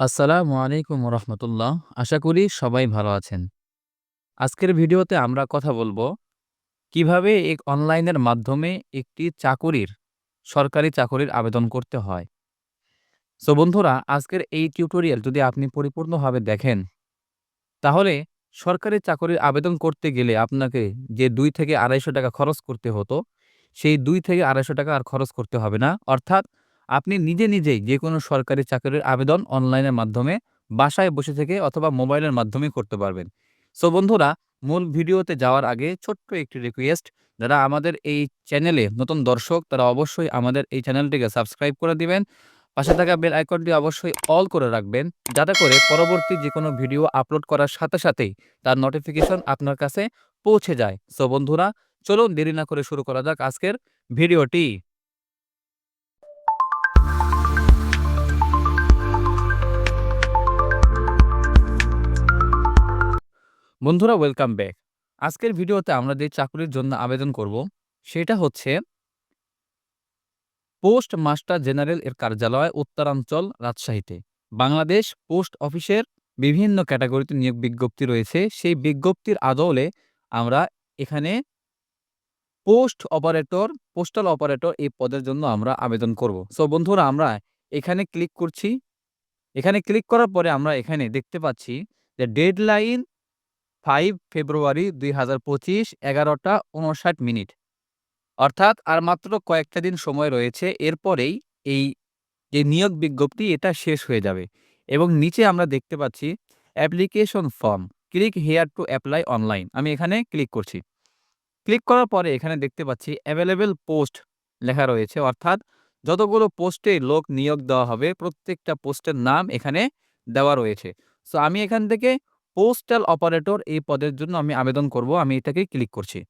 আসসালামু আলাইকুম রহমতুল্লাহ আশা করি সবাই ভালো আছেন। আজকের ভিডিওতে আমরা কথা বলব কীভাবে এক অনলাইনের মাধ্যমে একটি চাকুরির, সরকারি চাকুরির আবেদন করতে হয়। সো বন্ধুরা, আজকের এই টিউটোরিয়াল যদি আপনি পরিপূর্ণভাবে দেখেন, তাহলে সরকারি চাকরির আবেদন করতে গেলে আপনাকে যে দুই থেকে আড়াইশো টাকা খরচ করতে হতো, সেই দুই থেকে আড়াইশো টাকা আর খরচ করতে হবে না। অর্থাৎ আপনি নিজে নিজেই যে কোনো সরকারি চাকরির আবেদন অনলাইনের মাধ্যমে বাসায় বসে থেকে অথবা মোবাইলের মাধ্যমে করতে পারবেন। সো বন্ধুরা, মূল ভিডিওতে যাওয়ার আগে ছোট্ট একটি রিকোয়েস্ট যারা আমাদের এই চ্যানেলে নতুন দর্শক, তারা অবশ্যই আমাদের এই চ্যানেলটিকে সাবস্ক্রাইব করে দিবেন। পাশে থাকা বেল আইকনটি অবশ্যই অল করে রাখবেন, যাতে করে পরবর্তী যে কোনো ভিডিও আপলোড করার সাথে সাথেই তার নোটিফিকেশন আপনার কাছে পৌঁছে যায়। সো বন্ধুরা, চলুন দেরি না করে শুরু করা যাক আজকের ভিডিওটি বন্ধুরা ওয়েলকাম ব্যাক আজকের ভিডিওতে আমরা যে চাকরির জন্য আবেদন করব, সেটা হচ্ছে পোস্ট মাস্টার জেনারেল এর কার্যালয়, উত্তরাঞ্চল, রাজশাহীতে। বাংলাদেশ পোস্ট অফিসের বিভিন্ন ক্যাটাগরিতে নিয়োগ বিজ্ঞপ্তি রয়েছে। সেই বিজ্ঞপ্তির আদলে আমরা এখানে পোস্ট অপারেটর, পোস্টাল অপারেটর এই পদের জন্য আমরা আবেদন করব। সো বন্ধুরা, আমরা এখানে ক্লিক করছি। এখানে ক্লিক করার পরে আমরা এখানে দেখতে পাচ্ছি যে ডেডলাইন ফাইভ ফেব্রুয়ারি দুই হাজার পঁচিশ এগারোটা উনষাট মিনিট। অর্থাৎ আর মাত্র কয়েকটা দিন সময় রয়েছে, এরপরেই এই যে নিয়োগ বিজ্ঞপ্তি, এটা শেষ হয়ে যাবে। এবং নিচে আমরা দেখতে পাচ্ছি, application form, click here to apply online, আমি এখানে ক্লিক করছি। ক্লিক করার পরে এখানে দেখতে পাচ্ছি, অ্যাভেলেবেল পোস্ট লেখা রয়েছে, অর্থাৎ যতগুলো পোস্টে লোক নিয়োগ দেওয়া হবে, প্রত্যেকটা পোস্টের নাম এখানে দেওয়া রয়েছে। সো আমি এখান থেকে পোস্টাল অপারেটর এই পদের জন্য আমি আবেদন করব। আমি এটাকে ক্লিক করছি।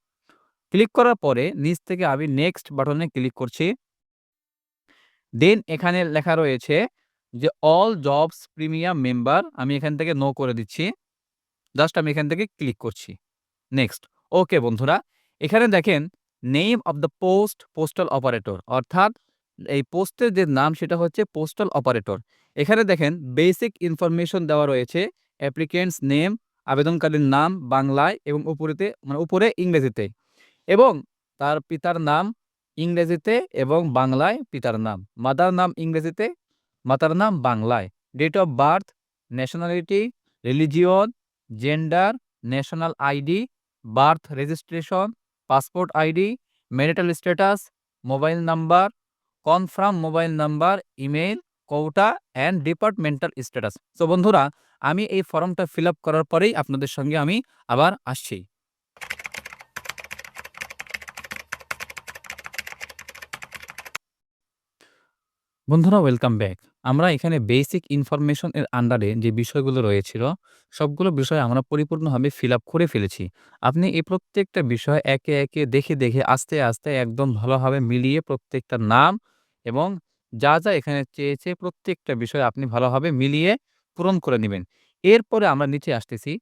ক্লিক করার পরে নিচ থেকে আমি নেক্সট বাটনে ক্লিক করছি। দেন এখানে লেখা রয়েছে যে অল জবস প্রিমিয়াম মেম্বার আমি এখান থেকে নো করে দিচ্ছি। জাস্ট আমি এখান থেকে ক্লিক করছি। নেক্সট ওকে বন্ধুরা, এখানে দেখেন name of the post postal operator অর্থাৎ এই পোস্টের যে নাম সেটা হচ্ছে পোস্টাল অপারেটর এখানে দেখেন বেসিক ইনফরমেশন দেওয়া রয়েছে অ্যাপ্লিকেন্টস নেম আবেদনকারীর নাম, বাংলায় এবং উপরেতে মানে উপরে ইংরেজিতে। এবং তার পিতার নাম ইংরেজিতে এবং বাংলায় পিতার নাম। মাদার নাম ইংরেজিতে, মাতার নাম বাংলায়। Date of birth nationality religion gender national ID birth registration passport ID marital status mobile number confirm mobile number email quota and departmental status তো বন্ধুরা আমি এই ফর্মটা ফিল করার পরেই আপনাদের সঙ্গে আমি আবার আসছি। বন্ধুরা ওয়েলকাম ব্যাক আমরা এখানে বেসিক ইনফরমেশন এর আন্ডারে যে বিষয়গুলো রয়েছিল, সবগুলো বিষয় আমরা পরিপূর্ণভাবে ফিল করে ফেলেছি। আপনি এই প্রত্যেকটা বিষয় একে একে দেখে দেখে আস্তে আস্তে একদম ভালোভাবে মিলিয়ে প্রত্যেকটা নাম এবং যা যা এখানে চেয়েছে প্রত্যেকটা বিষয় আপনি ভালোভাবে মিলিয়ে পূরণ করে নেবেন। এরপরে আমরা নিচে আসতেছি।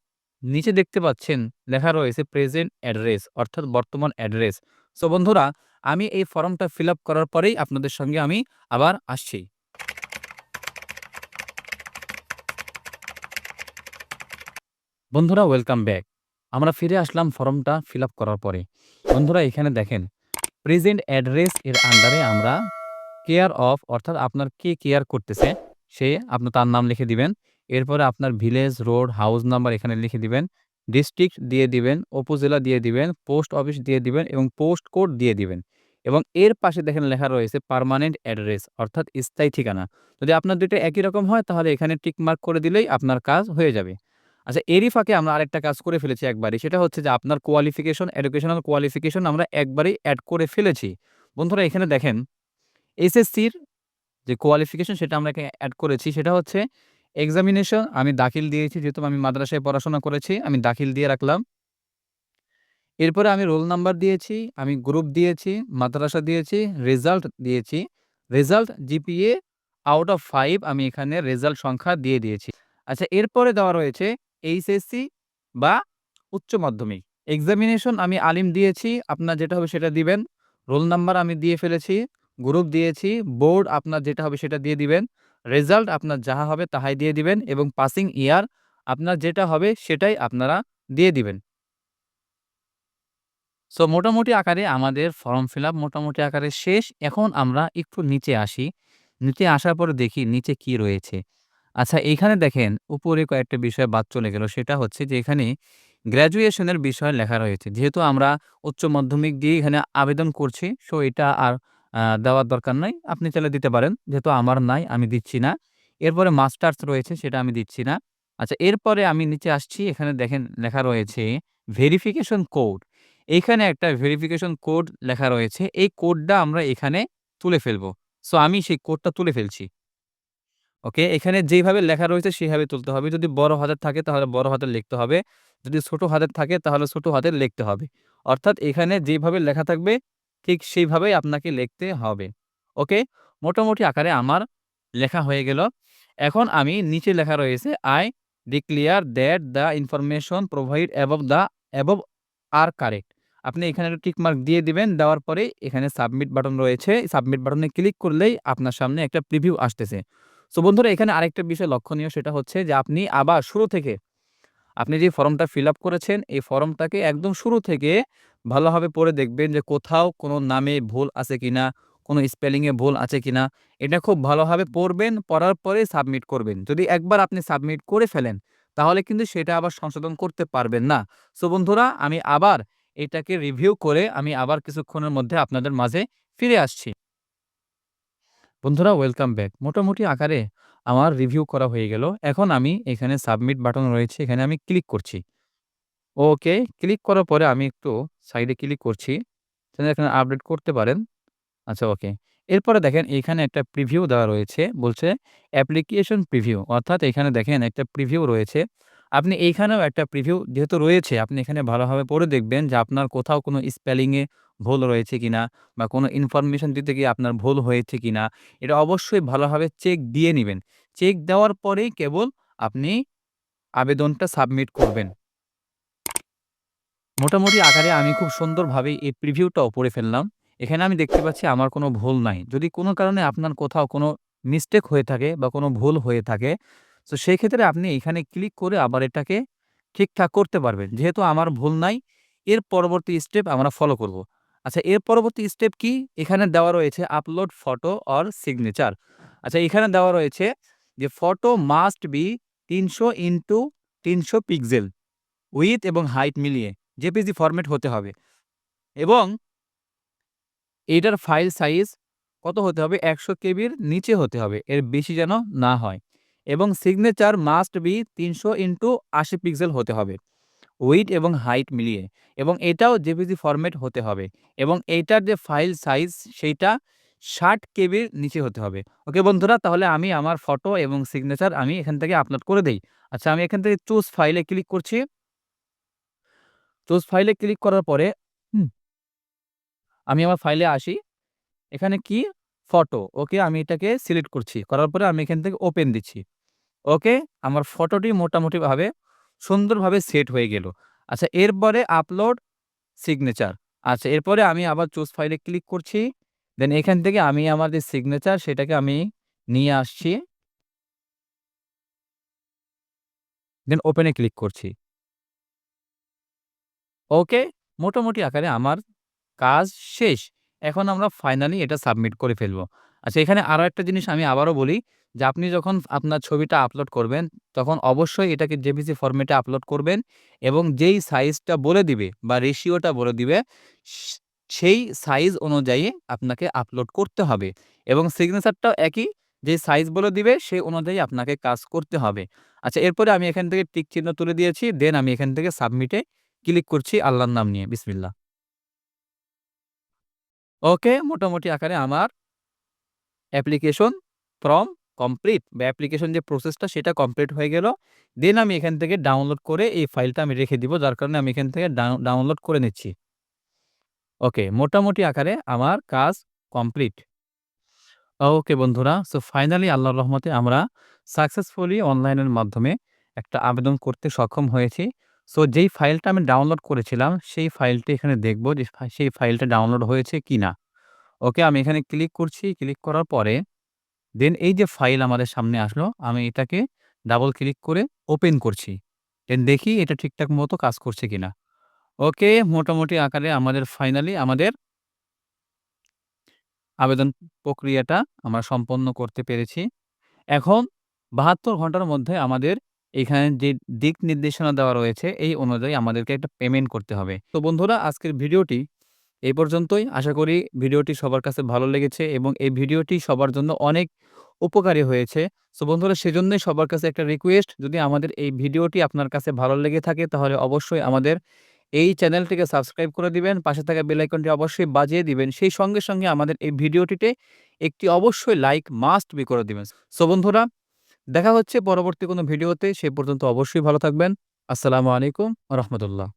নিচে দেখতে পাচ্ছেন লেখা রয়েছে প্রেজেন্ট অ্যাড্রেস, অর্থাৎ বর্তমান অ্যাড্রেস। সো বন্ধুরা, আমি এই ফর্মটা ফিল করার পরেই আপনাদের সঙ্গে আমি আবার আসছি। বন্ধুরা, ওয়েলকাম ব্যাক। আমরা ফিরে আসলাম ফর্মটা ফিল করার পরে। বন্ধুরা, এখানে দেখেন, প্রেজেন্ট অ্যাড্রেস এর আন্ডারে আমরা কেয়ার অফ অর্থাৎ আপনার কে কেয়ার করতেছে সে আপনি, তার নাম লিখে দিবেন। এরপরে আপনার ভিলেজ রোড হাউস নাম্বার এখানে লিখে দিবেন। ডিস্ট্রিক্ট দিয়ে দিবেন, উপজেলা দিয়ে দিবেন পোস্ট অফিস দিয়ে দিবেন এবং পোস্ট কোড দিয়ে দিবেন। এবং এর পাশে দেখেন লেখা রয়েছে পার্মানেন্ট অ্যাড্রেস অর্থাৎ স্থায়ী ঠিকানা। যদি আপনার দুটো একই রকম হয়, তাহলে এখানে টিক মার্ক করে দিলেই আপনার কাজ হয়ে যাবে। আচ্ছা এরই ফাঁকে আমরা আরেকটা কাজ করে ফেলেছি একবারই, সেটা হচ্ছে যে আপনার কোয়ালিফিকেশন এডুকেশনাল কোয়ালিফিকেশন আমরা একবারই অ্যাড করে ফেলেছি। বন্ধুরা, এখানে দেখেন এসএসসির যে কোয়ালিফিকেশন সেটা আমরা অ্যাড করেছি, সেটা হচ্ছে এক্সামিনেশন আমি দাখিল দিয়েছি, যেহেতু আমি মাদ্রাসায় পড়াশোনা করেছি, আমি দাখিল দিয়ে রাখলাম। এরপরে আমি রোল নাম্বার দিয়েছি, আমি গ্রুপ দিয়েছি, মাদ্রাসা দিয়েছি রেজাল্ট দিয়েছি। Result GPA out of five আমি এখানে রেজাল্ট সংখ্যা দিয়ে দিয়েছি। আচ্ছা এরপরে দেওয়া রয়েছে এইচএসসি বা উচ্চ মাধ্যমিক। এক্সামিনেশন আমি আলিম দিয়েছি, আপনার যেটা হবে সেটা দিবেন। রোল নাম্বার আমি দিয়ে ফেলেছি। গ্রুপ দিয়েছি বোর্ড আপনার যেটা হবে সেটা দিয়ে দিবেন রেজাল্ট আপনার যাহা হবে তাহাই দিয়ে দিবেন এবং পাসিং ইয়ার আপনার যেটা হবে সেটাই আপনারা দিয়ে দিবেন। সো মোটামুটি আকারে আমাদের ফর্ম ফিল মোটামুটি আকারে শেষ। এখন আমরা একটু নিচে আসি। নিচে আসার পরে দেখি নিচে কি রয়েছে। আচ্ছা এইখানে দেখেন উপরে কয়েকটা বিষয় বাদ চলে গেল। সেটা হচ্ছে যে এখানে গ্র্যাজুয়েশনের বিষয় লেখা রয়েছে। যেহেতু আমরা উচ্চ মাধ্যমিক দিয়ে এখানে আবেদন করছি, সো এটা আর দেওয়ার দরকার নাই। আপনি চাইলে দিতে পারেন। যেহেতু আমার নাই, আমি দিচ্ছি না। এরপরে মাস্টার্স রয়েছে, সেটা আমি দিচ্ছি না। আচ্ছা এরপরে আমি নিচে আসছি এখানে দেখেন লেখা রয়েছে ভেরিফিকেশন কোড। এখানে একটা ভেরিফিকেশন কোড লেখা রয়েছে। এই কোডটা আমরা এখানে তুলে ফেলব। সো আমি সেই কোডটা তুলে ফেলছি। ওকে? এখানে যেইভাবে লেখা রয়েছে সেভাবে তুলতে হবে। যদি বড় হাতের থাকে, তাহলে বড় হাতের লিখতে হবে। যদি ছোট হাতের থাকে, তাহলে ছোট হাতের লিখতে হবে। অর্থাৎ এখানে যেভাবে লেখা থাকবে ঠিক সেইভাবেই আপনাকে লিখতে হবে। ওকে? মোটামুটি আকারে আমার লেখা হয়ে গেল। এখন আমি নিচে লেখা রয়েছে I declare that the information provide above the above R correct আপনি এখানে একটা টিকমার্ক দিয়ে দিবেন। দেওয়ার পরে এখানে সাবমিট বাটন রয়েছে। সাবমিট বাটনে ক্লিক করলেই আপনার সামনে একটা প্রিভিউ আসতেছে। সো বন্ধুরা, এখানে আরেকটা বিষয় লক্ষণীয় সেটা হচ্ছে যে, আপনি আবার শুরু থেকে আপনি যে ফর্মটা ফিল আপ করেছেন এই ফর্মটাকে একদম শুরু থেকে ভালোভাবে পড়ে দেখবেন যে কোথাও কোনো নামে ভুল আছে কিনা, কোনো স্পেলিংয়ে ভুল আছে কিনা। এটা খুব ভালোভাবে পড়বেন, পড়ার পরে সাবমিট করবেন। যদি একবার আপনি সাবমিট করে ফেলেন তাহলে কিন্তু সেটা আবার সংশোধন করতে পারবেন না। সো বন্ধুরা আমি আবার এটাকে রিভিউ করে আমি আবার কিছুক্ষণের মধ্যে আপনাদের মাঝে ফিরে আসছি। বন্ধুরা ওয়েলকাম ব্যাক। মোটামুটি আকারে আমার রিভিউ করা হয়ে গেল। এখন আমি এখানে সাবমিট বাটন রয়েছে এখানে আমি ক্লিক করছি। ওকে, ক্লিক করার পরে আমি একটু সাইডে ক্লিক করছি। এখানে আপডেট করতে পারেন। আচ্ছা ওকে। এরপরে দেখেন এখানে একটা প্রিভিউ দেওয়া রয়েছে। বলছে অ্যাপ্লিকেশন প্রিভিউ অর্থাৎ এখানে দেখেন একটা প্রিভিউ রয়েছে। আপনি এইখানেও একটা প্রিভিউ যেহেতু রয়েছে আপনি এখানে ভালোভাবে পড়ে দেখবেন যে আপনার কোথাও কোনো স্পেলিংয়ে ভুল রয়েছে কিনা বা কোনো ইনফরমেশন দিতে গিয়ে আপনার ভুল হয়েছে কিনা এটা অবশ্যই ভালোভাবে চেক দিয়ে নিবেন। চেক দেওয়ার পরেই কেবল আপনি আবেদনটা সাবমিট করবেন। মোটামুটি আকারে আমি খুব সুন্দরভাবে এই প্রিভিউটাও পড়ে ফেললাম। এখানে আমি দেখতে পাচ্ছি আমার কোনো ভুল নাই। যদি কোনো কারণে আপনার কোথাও কোনো মিস্টেক হয়ে থাকে বা কোনো ভুল হয়ে থাকে, সো সেক্ষেত্রে আপনি এখানে ক্লিক করে আবার এটাকে ঠিকঠাক করতে পারবেন। যেহেতু আমার ভুল নাই, এর পরবর্তী স্টেপ আমরা ফলো করব। আচ্ছা এর পরবর্তী স্টেপ কি? এখানে দেওয়া রয়েছে আপলোড ফটো অর সিগনেচার। আচ্ছা এখানে দেওয়া রয়েছে যে photo must be ৩০০ into ৩০০ pixel with এবং হাইট মিলিয়ে জেপিজি ফরম্যাট হতে হবে। এবং এইটার ফাইল সাইজ কত হতে হবে? ১০০ কেবির নিচে হতে হবে। এর বেশি যেন না হয়। এবং সিগনেচার মাস্ট বি তিনশো ইন্টু আশি পিক্সেল হতে হবে। উইডথ এবং হাইট মিলিয়ে এবং এটাও জেপিজি ফরম্যাট হতে হবে এবং এইটার যে ফাইল সাইজ সেইটা ৬০ কেবির নিচে হতে হবে। ওকে বন্ধুরা, তাহলে আমি আমার ফটো এবং সিগনেচার আমি এখান থেকে আপলোড করে দিই আচ্ছা আমি এখান থেকে চুজ ফাইলে ক্লিক করছি। চুজ ফাইলে ক্লিক করার পরে। আমি আমার ফাইলে আসি। এখানে কি? ফটো। ওকে আমি এটাকে সিলেক্ট করছি। করার পরে আমি এখান থেকে ওপেন দিচ্ছি। ওকে আমার ফটোটি মোটামুটিভাবে সুন্দরভাবে সেট হয়ে গেল। আচ্ছা এরপরে আপলোড সিগনেচার। আচ্ছা এরপরে আমি আবার চুজ ফাইলে ক্লিক করছি। দেন এখান থেকে আমি আমার যে সিগনেচার সেটাকে আমি নিয়ে আসছি। দেন ওপেনে ক্লিক করছি। ওকে মোটামুটি আকারে আমার কাজ শেষ। এখন আমরা ফাইনালি এটা সাবমিট করে ফেলব। আচ্ছা এখানে আরও একটা জিনিস আমি আবারও বলি যে, আপনি যখন আপনার ছবিটা আপলোড করবেন, তখন অবশ্যই এটাকে জেপিজি ফরম্যাটে আপলোড করবেন এবং যেই সাইজটা বলে দিবে বা রেশিওটা বলে দিবে সেই সাইজ অনুযায়ী আপনাকে আপলোড করতে হবে এবং সিগনেচারটাও একই যে সাইজ বলে দিবে, সেই অনুযায়ী আপনাকে কাজ করতে হবে। আচ্ছা এরপরে আমি এখান থেকে টিক চিহ্ন তুলে দিয়েছি। দেন আমি এখান থেকে সাবমিটে ক্লিক করছি আল্লাহর নাম নিয়ে, বিসমিল্লাহ। ওকে, মোটামুটি আকারে আমার অ্যাপ্লিকেশন ফর্ম কমপ্লিট বা অ্যাপ্লিকেশন যে প্রসেসটা সেটা কমপ্লিট হয়ে গেল। দেন আমি এখান থেকে ডাউনলোড করে এই ফাইলটা আমি রেখে দিব। যার কারণে আমি এখান থেকে ডাউ ডাউনলোড করে নিচ্ছি। ওকে, মোটামুটি আকারে আমার কাজ কমপ্লিট। ওকে বন্ধুরা সো ফাইনালি আল্লাহর রহমতে আমরা সাকসেসফুলি অনলাইনের মাধ্যমে একটা আবেদন করতে সক্ষম হয়েছি। সো যেই ফাইলটা আমি ডাউনলোড করেছিলাম, সেই ফাইলটি এখানে দেখব যে সেই ফাইলটা ডাউনলোড হয়েছে কিনা। ওকে আমি এখানে ক্লিক করছি। ক্লিক করার পরে দেন এই যে ফাইল আমাদের সামনে আসলো, আমি এটাকে ডাবল ক্লিক করে ওপেন করছি দেন দেখি এটা ঠিকঠাক মতো কাজ করছে কিনা ওকে মোটামুটি আকারে আমাদের ফাইনালি আমাদের আবেদন প্রক্রিয়াটা আমরা সম্পন্ন করতে পেরেছি এখন বাহাত্তর ঘণ্টার মধ্যে আমাদের এখানে যে দিক নির্দেশনা দেওয়া রয়েছে, এই অনুযায়ী আমাদেরকে একটা পেমেন্ট করতে হবে। তো বন্ধুরা, আজকের ভিডিওটি এই পর্যন্তই। আশা করি ভিডিওটি সবার কাছে ভালো লেগেছে এবং এই ভিডিওটি সবার জন্য অনেক উপকারী হয়েছে। সো বন্ধুরা, সেজন্যই সবার কাছে একটা রিকোয়েস্ট যদি আমাদের এই ভিডিওটি আপনার কাছে ভালো লেগে থাকে, তাহলে অবশ্যই আমাদের এই চ্যানেলটিকে সাবস্ক্রাইব করে দিবেন, পাশে থাকা বেল আইকনটি অবশ্যই বাজিয়ে দিবেন। সেই সঙ্গে সঙ্গে আমাদের এই ভিডিওটিতে একটি অবশ্যই লাইক মাস্ট বি করে দিবেন। সো বন্ধুরা দেখা হচ্ছে পরবর্তী কোনো ভিডিওতে সে পর্যন্ত অবশ্যই ভালো থাকবেন। আসসালামু আলাইকুম রহমতুল্লাহ।